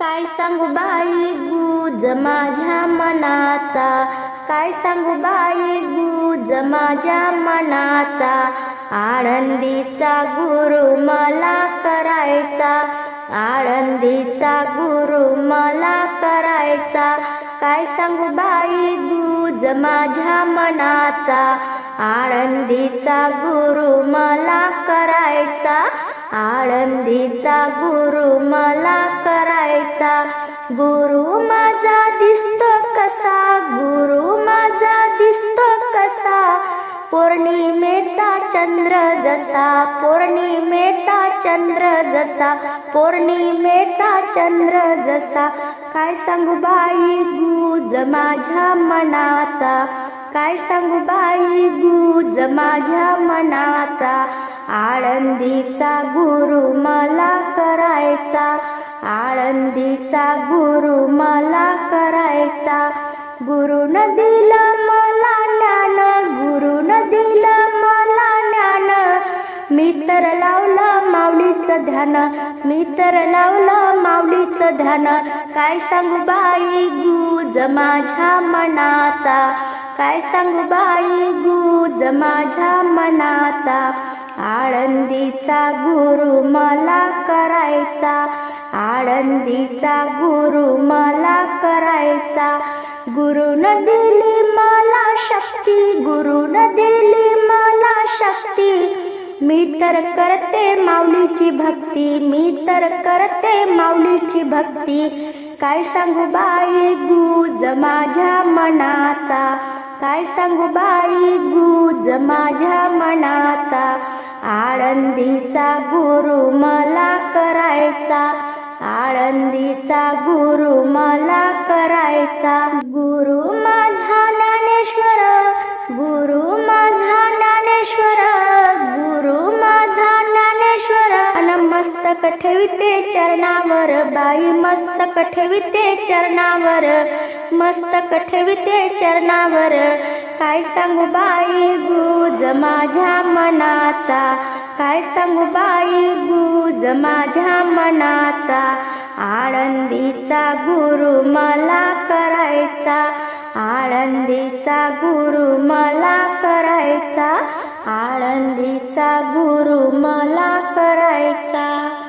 काय सांगू बाई गुज माझ्या मनाचा? काय सांगू बाई गुज माझ्या मनाचा? आळंदीचा गुरु मला करायचा. आळंदीचा गुरु मला करायचा. काय सांगू बाई गुज माझ्या मनाचा? आळंदीचा गुरु मला करायचा. आळंदीचा गुरु मला करायचा गुरु माझा दिसतो कसा? गुरु माझा दिसतो कसा? पौर्णिमेचा चंद्र जसा पौर्णिमेचा चंद्र जसा पौर्णिमेचा चंद्र जसा. काय सांगू बाई गुज माझ्या मनाचा? काय सांगू बाई गुज माझ्या मनाचा? आळंदीचा गुरु मला करायचा. आळंदीचा गुरु मला करायचा. गुरुन दिलं मला ज्ञान गुरुन दिलं मला ज्ञान. मी तर लावलं माऊलीचं ध्यान मी तर लावलं माऊलीचं ध्यान. काय सांगू बाई गुज माझ्या मनाचा? काय सांगू बाई गुज माझ्या मनाचा? आळंदीचा गुरु मला करायचा. आळंदीचा गुरु मला करायचा. गुरुन दिली मला शक्ती गुरुन दिली मला शक्ती. मी तर करते माऊलीची भक्ती मी तर करते माऊलीची भक्ती. काय सांगू बाई गुज माझ्या मनाचा? काय सांगू बाई? गुज माझ्या मनाचा आळंदीचा गुरु मला करायचा आळंदीचा गुरु मला करायचा. मस्तक ठेविते चरणावर बाई मस्तक ठेविते चरणावर मस्तक ठेविते चरणावर. काय सांगू बाई गुज माझ्या मनाचा? काय सांगू बाई गुज माझ्या मनाचा? आळंदीचा गुरु मला करायचा. आळंदीचा गुरु मला करायचा. आळंदीचा गुरु मला करायचा.